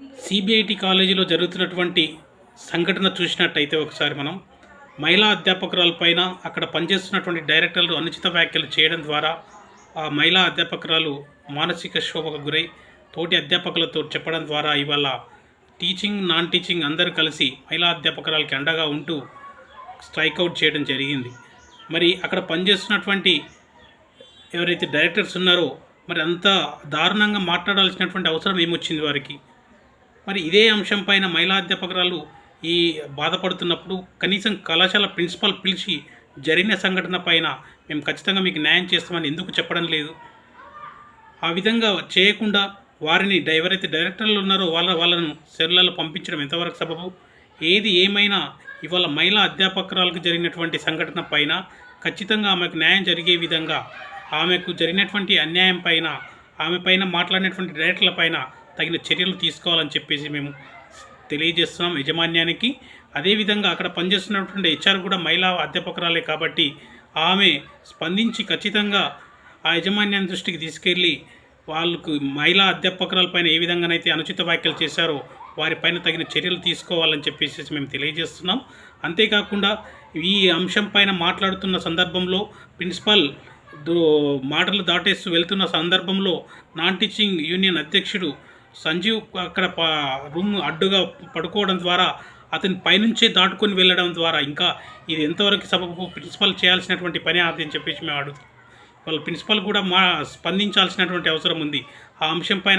CBIT కాలేజీలో జరుగుతున్నటువంటి సంఘటన చూసినట్టయితే ఒకసారి మనం మహిళా అధ్యాపకురాలపైన అక్కడ పనిచేస్తున్నటువంటి డైరెక్టర్లు అనుచిత వ్యాఖ్యలు చేయడం ద్వారా ఆ మహిళా అధ్యాపకురాలు మానసిక శోభకు గురై తోటి అధ్యాపకులతో చెప్పడం ద్వారా ఇవాళ టీచింగ్ నాన్ టీచింగ్ అందరూ కలిసి మహిళా అధ్యాపకురాలకి అండగా ఉంటూ స్ట్రైక్అవుట్ చేయడం జరిగింది. మరి అక్కడ పనిచేస్తున్నటువంటి ఎవరైతే డైరెక్టర్స్ ఉన్నారో మరి అంత దారుణంగా మాట్లాడాల్సినటువంటి అవసరం ఏమొచ్చింది వారికి? మరి ఇదే అంశం పైన మహిళా అధ్యాపకురాలు ఈ బాధపడుతున్నప్పుడు కనీసం కళాశాల ప్రిన్సిపాల్ పిలిచి జరిగిన సంఘటన పైన మేము ఖచ్చితంగా మీకు న్యాయం చేస్తామని ఎందుకు చెప్పడం లేదు? ఆ విధంగా చేయకుండా వారిని ఎవరైతే డైరెక్టర్లు ఉన్నారో వాళ్ళ వాళ్ళను సెల్లలో పంపించడం ఎంతవరకు సబబు? ఏది ఏమైనా ఇవాళ మహిళా అధ్యాపకురాలకు జరిగినటువంటి సంఘటన పైన ఖచ్చితంగా ఆమెకు న్యాయం జరిగే విధంగా ఆమెకు జరిగినటువంటి అన్యాయం పైన ఆమె పైన మాట్లాడినటువంటి డైరెక్టర్ల పైన తగిన చర్యలు తీసుకోవాలని చెప్పేసి మేము తెలియజేస్తున్నాం యజమాన్యానికి. అదేవిధంగా అక్కడ పనిచేస్తున్నటువంటి హెచ్ఆర్ కూడా మహిళా అధ్యాపకురాలే కాబట్టి ఆమె స్పందించి ఖచ్చితంగా ఆ యజమాన్యాన్ని దృష్టికి తీసుకెళ్ళి వాళ్ళకు మహిళా అధ్యాపకురాలపైన ఏ విధంగానైతే అనుచిత వ్యాఖ్యలు చేశారో వారిపైన తగిన చర్యలు తీసుకోవాలని చెప్పేసి మేము తెలియజేస్తున్నాం. అంతేకాకుండా ఈ అంశం పైన మాట్లాడుతున్న సందర్భంలో ప్రిన్సిపల్ మాటలు దాటేస్తూ వెళ్తున్న సందర్భంలో నాన్ టీచింగ్ యూనియన్ అధ్యక్షుడు సంజీవ్ అక్కడ రూమ్ అడ్డుగా పడుకోవడం ద్వారా అతని పైనుంచే దాటుకొని వెళ్ళడం ద్వారా ఇంకా ఇది ఎంతవరకు సభకు ప్రిన్సిపల్ చేయాల్సినటువంటి పని అది అని చెప్పేసి మేము అడుగుతాం వాళ్ళ ప్రిన్సిపల్ కూడా మా స్పందించాల్సినటువంటి అవసరం ఉంది. ఆ అంశం పైన